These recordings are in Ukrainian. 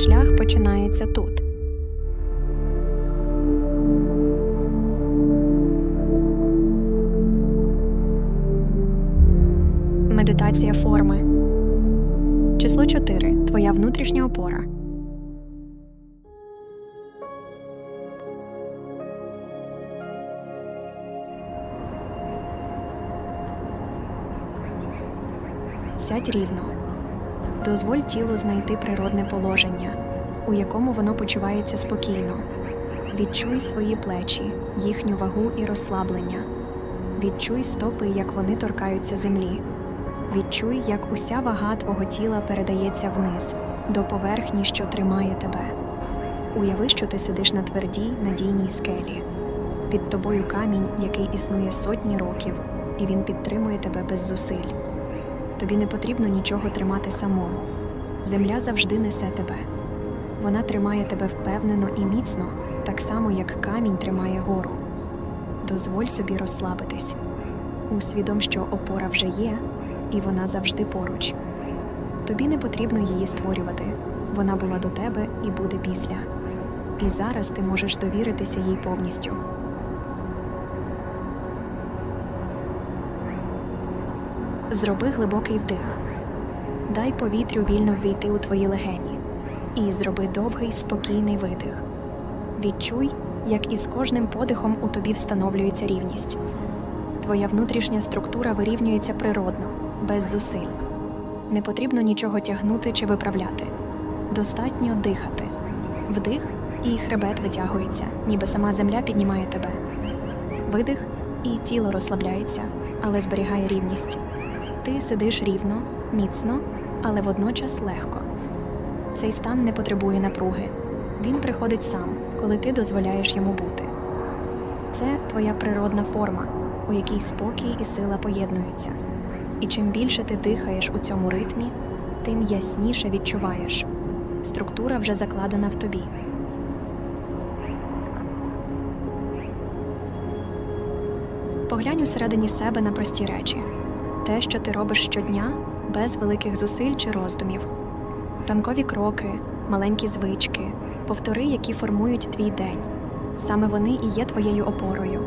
шлях починається тут. Медитація форми. Число 4. Твоя внутрішня опора. Сядь рівно. Дозволь тілу знайти природне положення, у якому воно почувається спокійно. Відчуй свої плечі, їхню вагу і розслаблення. Відчуй стопи, як вони торкаються землі. Відчуй, як уся вага твого тіла передається вниз, до поверхні, що тримає тебе. Уяви, що ти сидиш на твердій, надійній скелі. Під тобою камінь, який існує сотні років, і він підтримує тебе без зусиль. Тобі не потрібно нічого тримати самому. Земля завжди несе тебе. Вона тримає тебе впевнено і міцно, так само, як камінь тримає гору. Дозволь собі розслабитись. Усвідом, що опора вже є, і вона завжди поруч. Тобі не потрібно її створювати. Вона була до тебе і буде після. І зараз ти можеш довіритися їй повністю. Зроби глибокий вдих. Дай повітрю вільно ввійти у твої легені. І зроби довгий спокійний видих. Відчуй, як із кожним подихом у тобі встановлюється рівність. Твоя внутрішня структура вирівнюється природно, без зусиль. Не потрібно нічого тягнути чи виправляти. Достатньо дихати. Вдих, і хребет витягується, ніби сама земля піднімає тебе. Видих, і тіло розслабляється, але зберігає рівність. Ти сидиш рівно, міцно, але водночас легко. Цей стан не потребує напруги. Він приходить сам, коли ти дозволяєш йому бути. Це твоя природна форма, у якій спокій і сила поєднуються. І чим більше ти дихаєш у цьому ритмі, тим ясніше відчуваєш. Структура вже закладена в тобі. Поглянь усередині себе на прості речі те, що ти робиш щодня, без великих зусиль чи роздумів. Ранкові кроки, маленькі звички, повтори, які формують твій день. Саме вони і є твоєю опорою.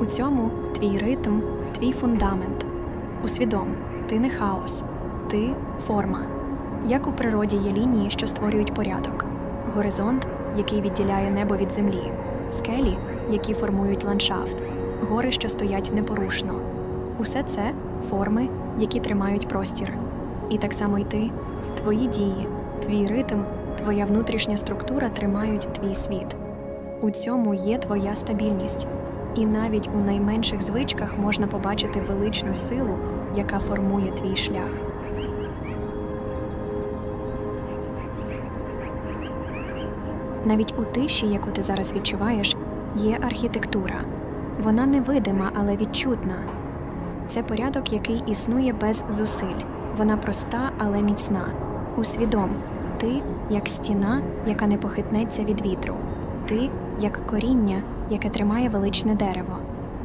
У цьому твій ритм, твій фундамент. Усвідом, ти не хаос, ти форма. Як у природі є лінії, що створюють порядок, горизонт, який відділяє небо від землі, скелі, які формують ландшафт, гори, що стоять непорушно. Усе це форми, які тримають простір. І так само й ти, твої дії, твій ритм, твоя внутрішня структура тримають твій світ. У цьому є твоя стабільність, і навіть у найменших звичках можна побачити величну силу, яка формує твій шлях. Навіть у тиші, яку ти зараз відчуваєш, є архітектура. Вона невидима, але відчутна. Це порядок, який існує без зусиль. Вона проста, але міцна. Усвідом, ти як стіна, яка не похитнеться від вітру. Ти як коріння, яке тримає величне дерево.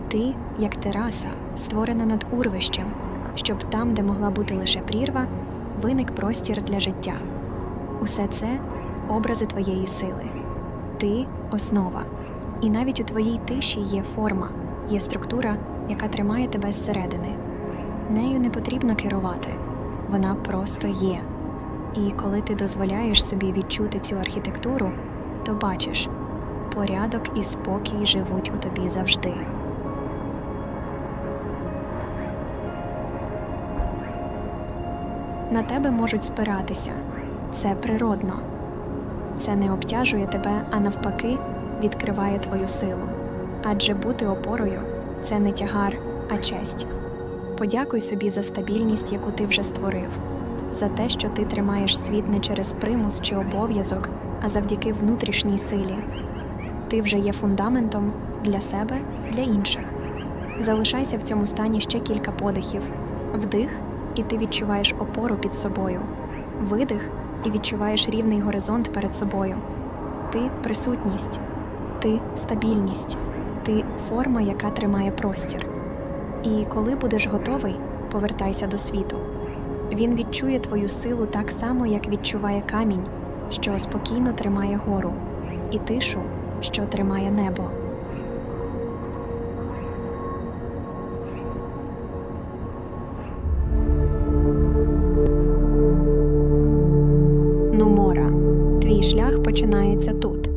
Ти як тераса, створена над урвищем, щоб там, де могла бути лише прірва, виник простір для життя. Усе це образи твоєї сили. Ти основа. І навіть у твоїй тиші є форма, є структура, яка тримає тебе зсередини. Нею не потрібно керувати, вона просто є. І коли ти дозволяєш собі відчути цю архітектуру, то бачиш, порядок і спокій живуть у тобі завжди. На тебе можуть спиратися. Це природно. Це не обтяжує тебе, а навпаки, відкриває твою силу. Адже бути опорою це не тягар, а честь. Подякуй собі за стабільність, яку ти вже створив, за те, що ти тримаєш світ не через примус чи обов'язок, а завдяки внутрішній силі. Ти вже є фундаментом для себе, для інших. Залишайся в цьому стані ще кілька подихів, вдих, і ти відчуваєш опору під собою, видих і відчуваєш рівний горизонт перед собою. Ти присутність, ти стабільність, ти форма, яка тримає простір. І коли будеш готовий, повертайся до світу. Він відчує твою силу так само, як відчуває камінь, що спокійно тримає гору, і тишу, що тримає небо. Нумора. Твій шлях починається тут.